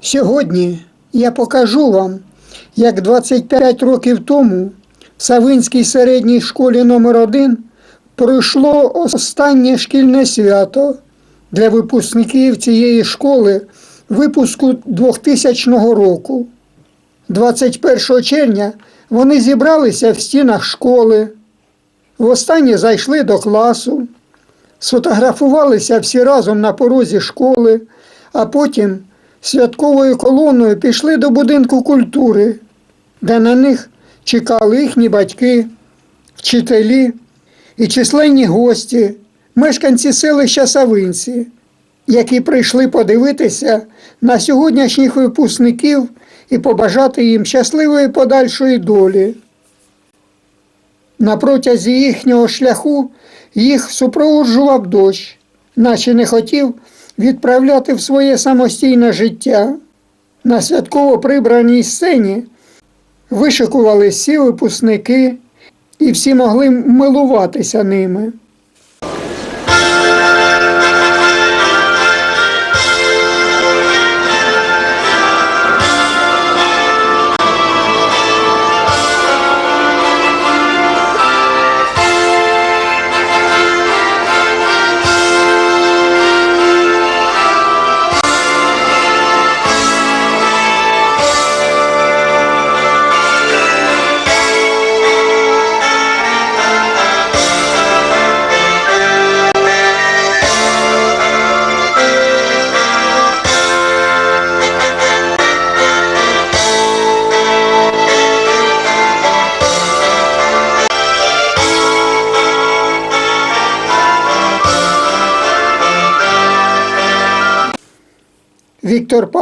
Сьогодні я покажу вам, як 25 років тому в Савинській середній школі номер 1 пройшло останнє шкільне свято для випускників цієї школи випуску 2000 року. 21 червня вони зібралися в стінах школи, востаннє зайшли до класу, сфотографувалися всі разом на порозі школи, а потім святковою колоною пішли до будинку культури, де на них чекали їхні батьки, вчителі і численні гості, мешканці селища Савинці, які прийшли подивитися на сьогоднішніх випускників і побажати їм щасливої подальшої долі. На протязі їхнього шляху їх супроводжував дощ, наче не хотів відправляти в своє самостійне життя. На святково прибраній сцені вишикували всі випускники, і всі могли милуватися ними.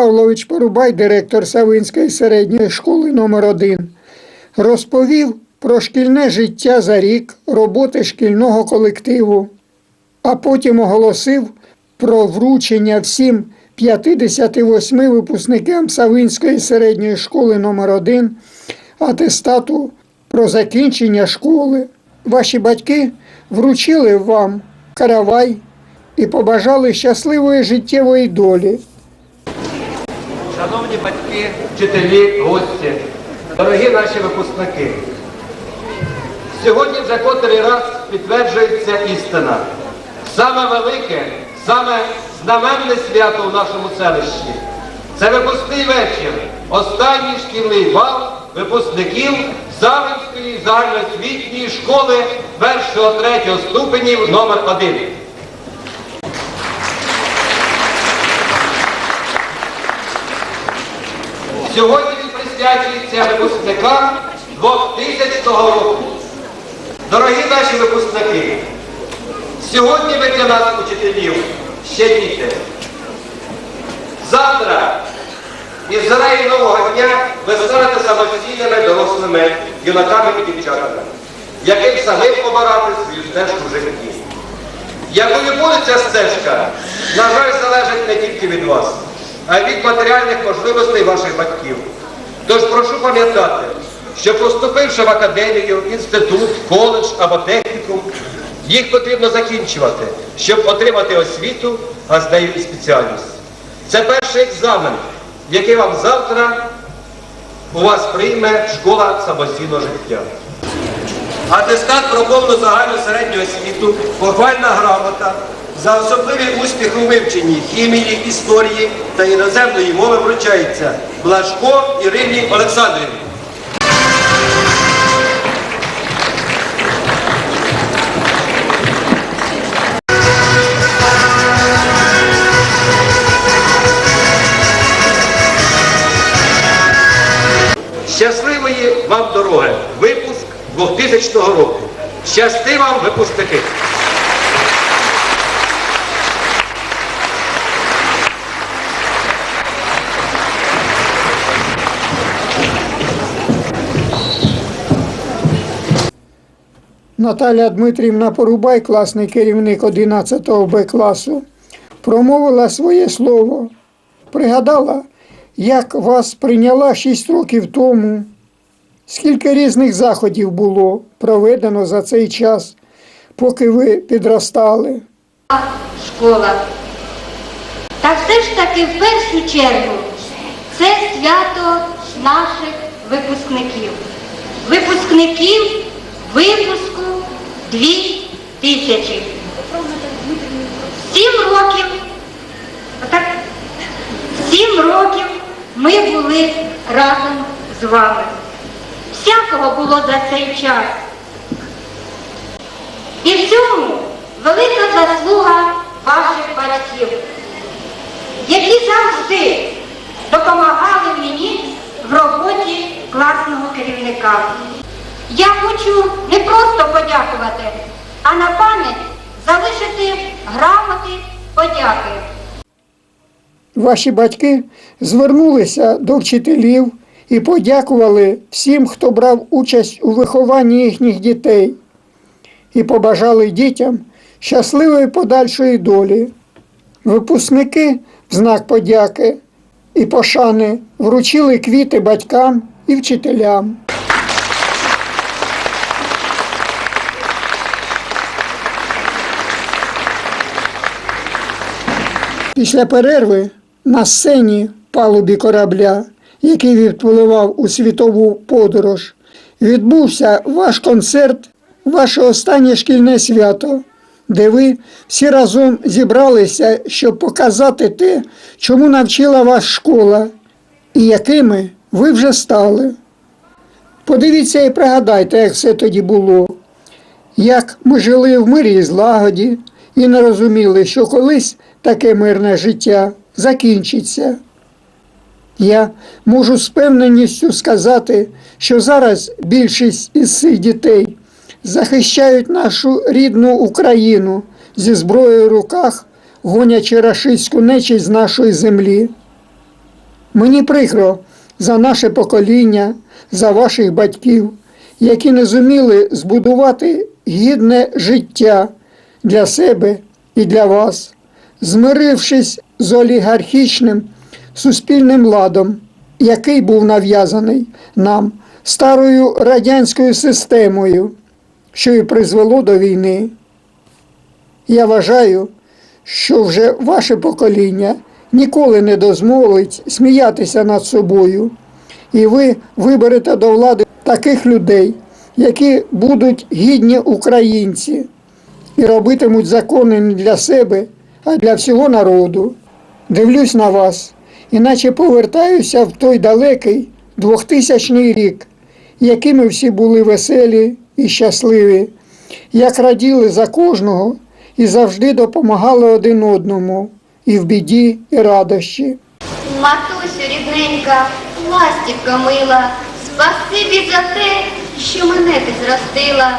Павлович Порубай, директор Савинської середньої школи номер 1 розповів про шкільне життя за рік роботи шкільного колективу, а потім оголосив про вручення всім 58 випускникам Савинської середньої школи номер 1 атестату про закінчення школи. Ваші батьки вручили вам каравай і побажали щасливої життєвої долі. Шановні батьки, вчителі, гості, дорогі наші випускники. Сьогодні вже котрий раз підтверджується істина. Саме велике, саме знаменне свято в нашому селищі. Це випускний вечір, останній шкільний бал випускників Завинської загальноосвітньої школи 1-3 ступенів номер 1 Сьогодні він присвячується випускникам 2000 року. Дорогі наші випускники, сьогодні ви для нас, учителів, ще діти. Завтра, із зараї нового дня, ви станете самостійними дорослими юнаками і дівчатами, яким самим обирати свою стежку в житті. Якою буде ця стежка, на жаль, залежить не тільки від вас, а й від матеріальних можливостей ваших батьків. Тож прошу пам'ятати, що поступивши в академію, інститут, коледж або технікум, їх потрібно закінчувати, щоб отримати освіту, а з нею і спеціальність. Це перший екзамен, який вам завтра у вас прийме школа самостійного життя. Атестат про повну загальну середню освіту, похвальна грамота за особливий успіх у вивченні хімії, історії та іноземної мови вручається Блажко Ірині Олександрівні. Щасливої вам дороги! Випуск 2000 року. Щасти вам, випускники! Наталя Дмитрівна Порубай, класний керівник 11 Б класу, промовила своє слово, пригадала, як вас прийняла 6 років тому, скільки різних заходів було проведено за цей час, поки ви підростали. школа. Та все ж таки в першу чергу це свято наших випускників. Випускників випуску 2000. Сім років, отак, сім років ми були разом з вами. Всякого було за цей час. І в цьому велика заслуга ваших батьків, які завжди допомагали мені в роботі класного керівника. Я хочу не просто подякувати, а на пам'ять залишити грамоти подяки. Ваші батьки звернулися до вчителів і подякували всім, хто брав участь у вихованні їхніх дітей, і побажали дітям щасливої подальшої долі. Випускники в знак подяки і пошани вручили квіти батькам і вчителям. Після перерви на сцені палубі корабля, який відпливав у світову подорож, відбувся ваш концерт, ваше останнє шкільне свято, де ви всі разом зібралися, щоб показати те, чому навчила вас школа і якими ви вже стали. Подивіться і пригадайте, як все тоді було як ми жили в мирі і злагоді і не розуміли, що колись таке мирне життя закінчиться. Я можу з певненістю сказати, що зараз більшість із цих дітей захищають нашу рідну Україну зі зброєю в руках, гонячи рашистську нечість з нашої землі. Мені прикро за наше покоління, за ваших батьків, які не зуміли збудувати гідне життя для себе і для вас, змирившись з олігархічним суспільним ладом, який був нав'язаний нам старою радянською системою, що і призвело до війни. Я вважаю, що вже ваше покоління ніколи не дозволить сміятися над собою, і ви виберете до влади таких людей, які будуть гідні українці і робитимуть закони не для себе, а для всього народу. Дивлюсь на вас, іначе повертаюся в той далекий 2000 рік, якими всі були веселі і щасливі, як раділи за кожного і завжди допомагали один одному і в біді, і радощі. Матусю рідненька, ластівка мила, спасибі за те, що мене ти зростила.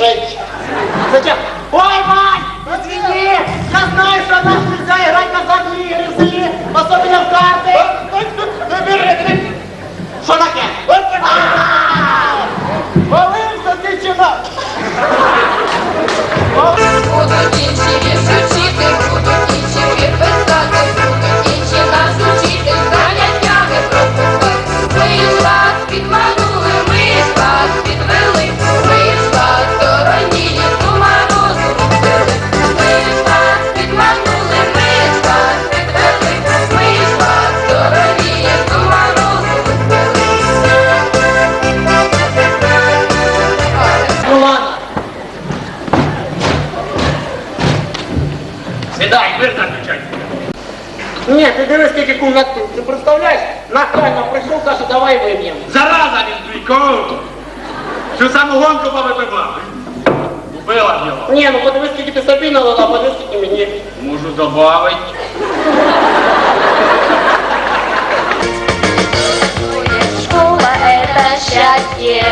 женщин. Зачем? Ой, Вань, извини, я знаю, что нас нельзя играть назад в игры, в игры, особенно в карты. Що таке? Волинь закінчена! Волинь закінчена! реку натыл. Ты представляешь, на пришел, каже, давай вымьем. Зараза, а Линдриков! Всю саму гонку по повыпила. Было дело. Не, ну под подивись, ты ти собі налила, под скільки мне. Можу добавить. Школа – это счастье,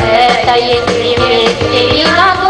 это есть привет, и надо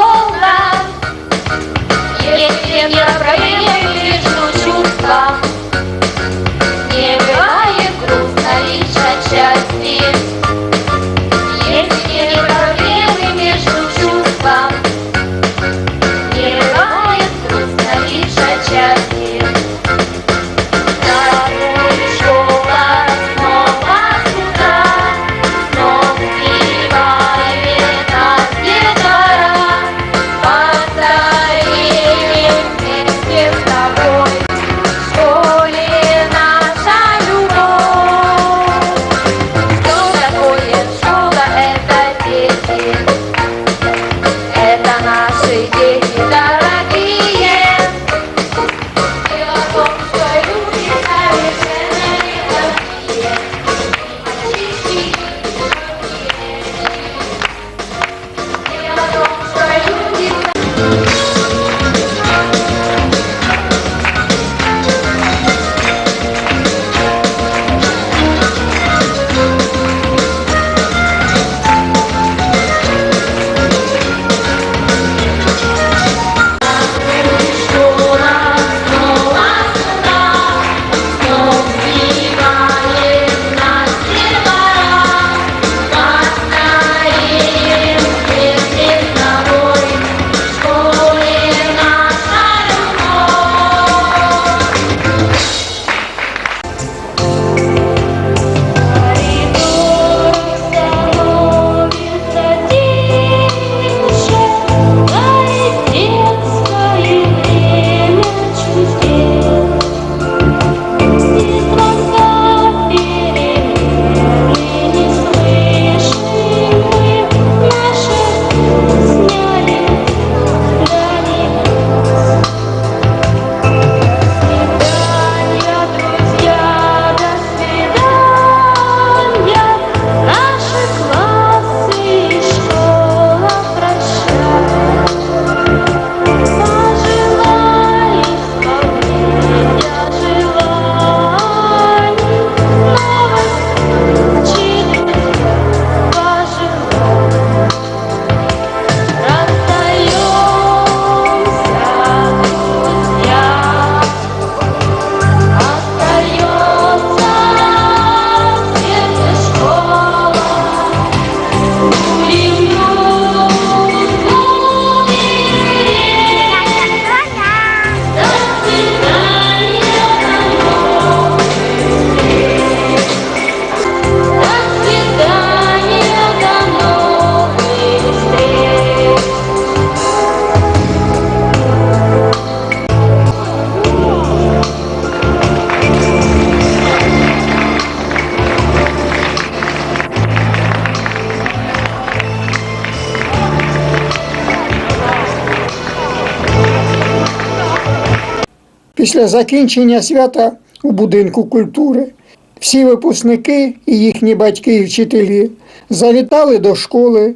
після закінчення свята у будинку культури. Всі випускники і їхні батьки і вчителі завітали до школи,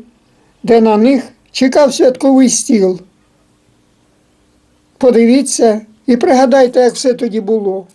де на них чекав святковий стіл. Подивіться і пригадайте, як все тоді було.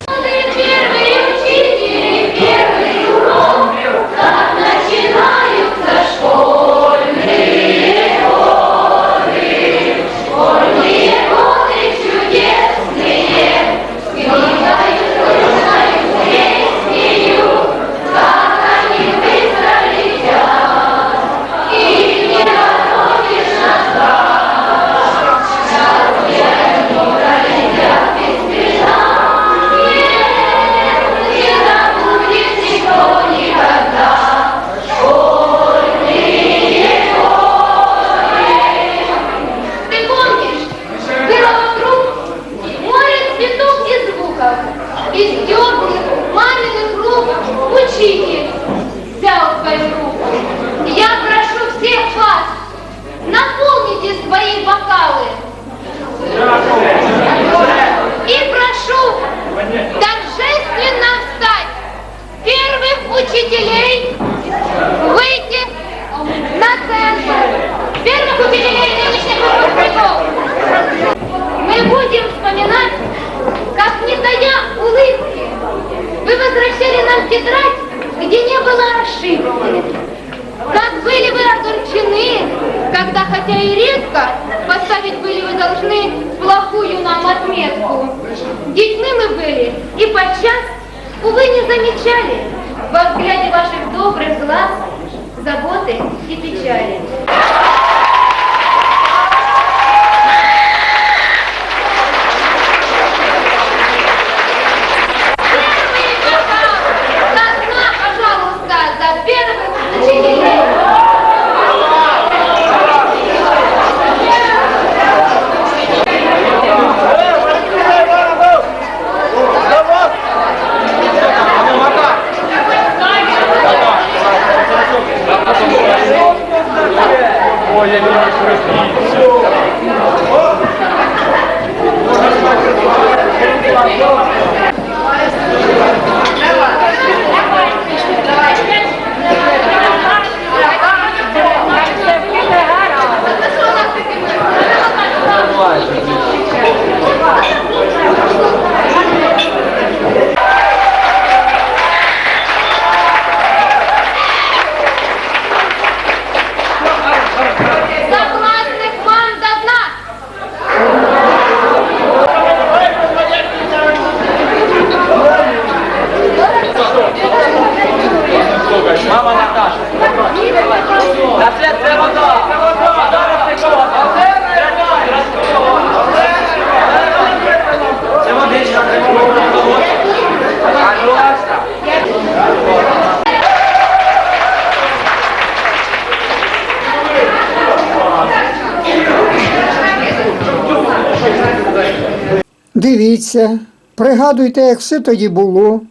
Дивіться, пригадуйте, як все тоді було.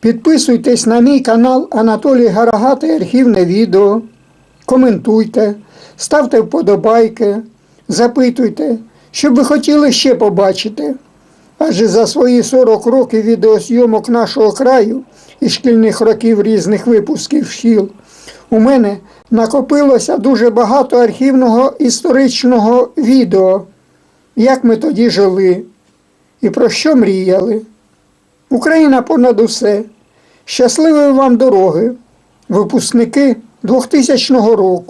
Підписуйтесь на мій канал Анатолій Гарагатий архівне відео. Коментуйте, ставте вподобайки, запитуйте, що ви хотіли ще побачити. Адже за свої 40 років відеозйомок нашого краю і шкільних років різних випусків шкіл у мене накопилося дуже багато архівного історичного відео, як ми тоді жили і про що мріяли. Україна понад усе. Щасливої вам дороги, випускники 2000 року.